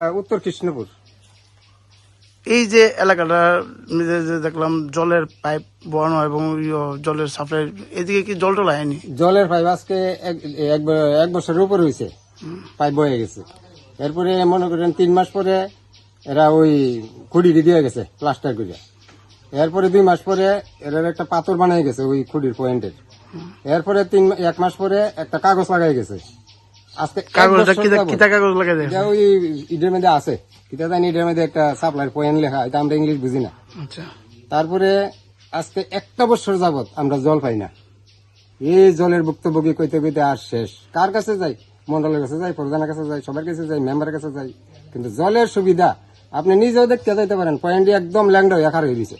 আহ, উত্তর কৃষ্ণপুর। এই যে এলাকাটা দেখলাম জলের পাইপ বসানো এবং ইয়ো জলের সাপ্লাই এদিকে কি জল টল হয়নি জলের পাইপ আজকে এক- এক বছরের উপর হয়েছে পাইপ বয়ে গেছে। এরপরে মনে করেন তিন মাস পরে এরা ওই খুঁড়ি দিয়ে গেছে প্লাস্টার করে এরপরে দুই মাস পরে এরা একটা পাথর বানিয়ে গেছে ওই খুঁড়ির পয়েন্টের। এরপরে তিন এক মাস পরে একটা কাগজ লাগাই গেছে। আজকে কাগজটা বছর কিতা যাবত- কাগজ লাগাই এটা ওই ইটের মধ্যে আছে। কিতা জানি ইটের মধ্যে একটা সাপ্লাইয়ের পয়েন্ট লেখা এটা আমরা ইংলিশ বুঝি না। আচ্ছা। তারপরে আজকে একটা বছর যাবত আমরা জল পাই না। এই জলের ভুক্তভোগী কইতে কইতে আর শেষ। কার কাছে যাই? মন্ডলের কাছে যাই প্রধানের কাছে যাই সবার কাছে যাই মেম্বারের কাছে যাই। কিন্তু জলের সুবিধা আপনি নিজেও দেখতে যাইতে পারেন পয়েন্টটি একদম ল্যাংড হয়ে একার হয়ে গেছে।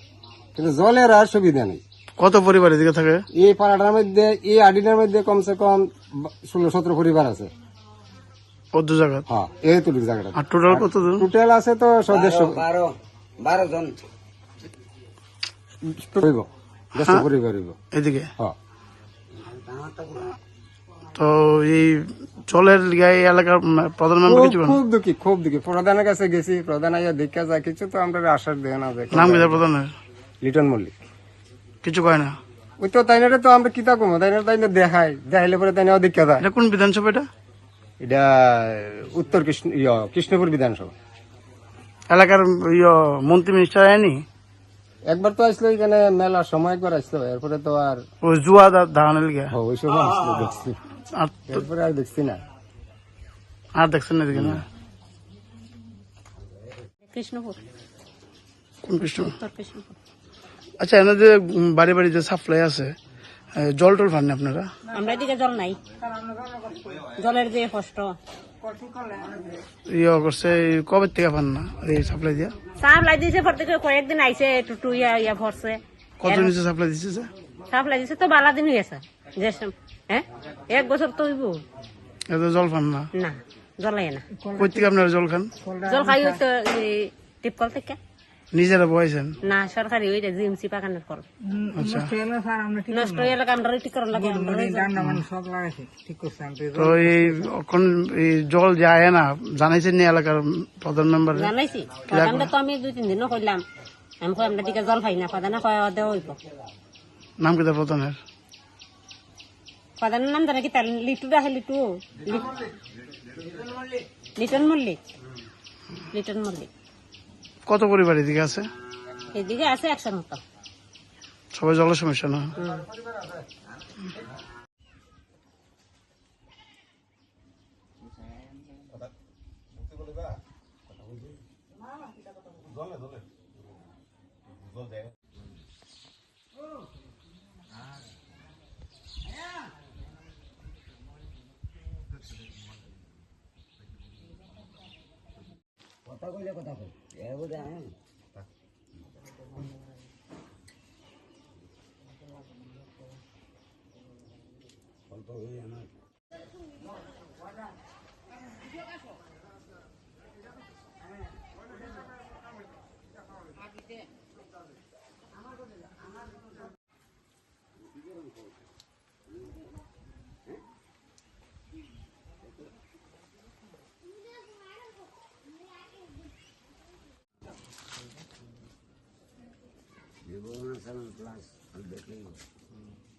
কিন্তু জলের আর সুবিধা নেই। কত পরিবার এদিকে থাকে? এই পাড়াটার মধ্যে এই আডিটার মধ্যে কমসে কম ষোলো সতেরো পরিবার আছে। কত জায়গা? হ্যাঁ জায়গাটা। আর টোটাল কত টোটাল আছে তো সদস্য বারো বারো জন। পরিবার এদিকে? হ্যাঁ। তো এই লিগে এই এলাকার প্রধান মেম্বার খুব কিছু খুব দুঃখী খুব দুঃখী। প্রধানের কাছে গেছি প্রধান আইয়া দেখা যায় কিছু তো আমরা আশ্বাস দেয় না নাম কি তার প্রধানের? লিটন মল্লিক। কিছু কয় না? ওই তো তাই না তো আমরা কিতা কমো? তাই না তাই না দেখাই দেখাইলে পরে তাই না দেখা যায় এটা কোন বিধানসভা এটা? এটা উত্তর কৃষ্ণ ইয়া, কৃষ্ণপুর বিধানসভা। এলাকার ইয়ো মন্ত্রী মিনিস্টার আয়নি একবার তো আসলো এখানে মেলার সময় একবার আসলো এরপরে তো আর ওই জুয়া দা- দাঁড়ানোর লিগে ওই সময় আসলো দেখছি। এরপরে আর দেখছি না। আর দেখছেন না এদিকে না? কৃষ্ণপুর। কোন কৃষ্ণ উত্তর কৃষ্ণপুর। আচ্ছা উম, বাড়ি বাড়ি যে সাপ্লাই আছে জল টল পাননি আপনারা? আমরা এদিকে জল নাই। জলের যে কষ্ট। ইয়ে করছে কবে থেকে পান না এই সাপ্লাই দিয়া? সাপ লাই দিয়েছে পর থেকে কয়েকদিন আইছে টুটু ইয়া ইয়া ভরছে। কত নিচে সাপ্লাই দিচ্ছে যে? সাপ দিয়েছে তো বালা দিন হয়েছে যে হ্যাঁ এক বছর তো হইব। এত জল পান না? না জলাই না। কই থেকে আপনারা জল খান? জল খাই তো টিপকল থেকে। নিজেরা বয়েছেন না সরকারি ওই যে জিএমসি পাকানোর কল আচ্ছা। নষ্ট হয়ে লাগে আমরা ঠিক করার লাগে তো এই এখন এই জল যায় না জানাইছেন নি এলাকার প্রধান মেম্বার? জানাইছি। প্রধানটা তো আমি দুই তিন দিনও কইলাম। আমি কই আমরা দিকে জল খাই না প্রধানে কয় দেওয়া হইব। নাম কি প্রধানের? প্রধানের নাম জানে কি তার? লিটু রাখে লিটু। লি- লিটন মল্লিক। লিটন মল্লিক। কত পরিবার এদিকে আছে? এদিকে আছে একশোর মতো। সবাই জলের সমস্যা না? হুম। কথা কই এ বুঝে আয় অল্প হয়ে আমার Vivekanand plus, I'm betting. Mm.